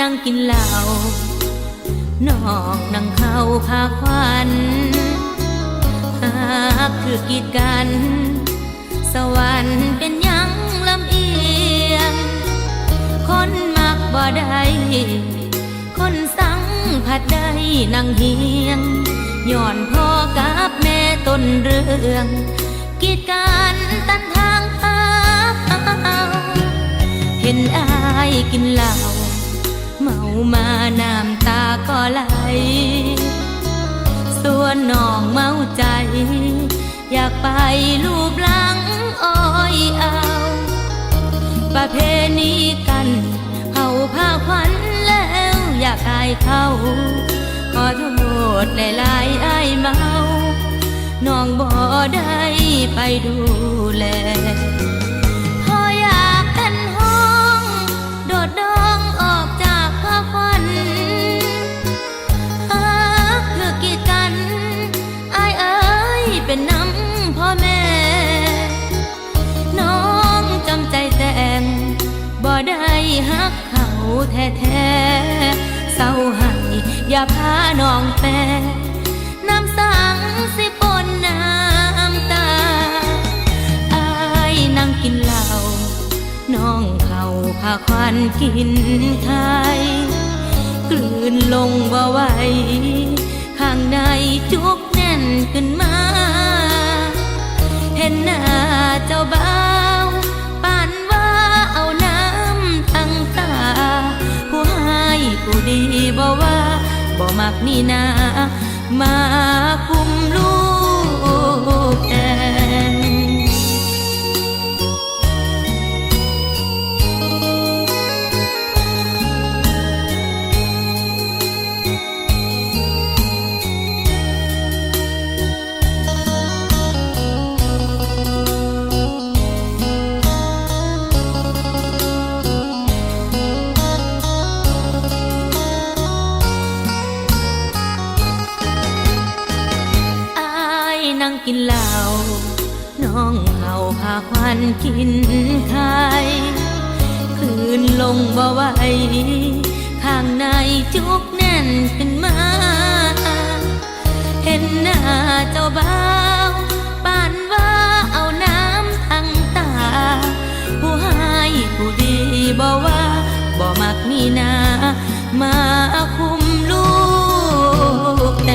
นั่งกินเหล้าน้องนั่งเข้าพาควันหากคือกีดกัน สวรรค์เป็นยังลำเอียง คนมักบ่ได้คนสังผัดได้นั่งเฮียงย้อนพ่อกับแม่ต้นเรื่องกีดกันตันทางเขาเห็นอายกินเหล้า มาน้ำตาก็ไหล ส่วนน้องเมาใจ อยากไปลูบหลังอ้อยเอา ประเพณีกันเฮาพาควันแล้วอยากอายเขาขอโทษหลายๆอายเมา น้องบ่ได้ไปดู ได้ฮักเขาแท้ๆเศร้าให้อย่าพาน้องแปน้ำสังสิปนน้ำตาอายนั่งกินเหล้าน้องเขาพาควันกินไทยกลืนลงบ่ไหวข้างในจุกแน่นขึ้นมา เห็นหน้าเจ้าบ่า มักนี่นามาคุมลูก กินเหล้าน้องเขาพาควันกินไข่คืนลงบ่ไหวข้างในจุกแน่นขึ้นมา เห็นหน้าเจ้าบ่าวปานว่าเอาน้ำทั้งตา ผู้ให้ผู้ดีบ่ว่าบ่มักนี่นา มาคุมลูกแก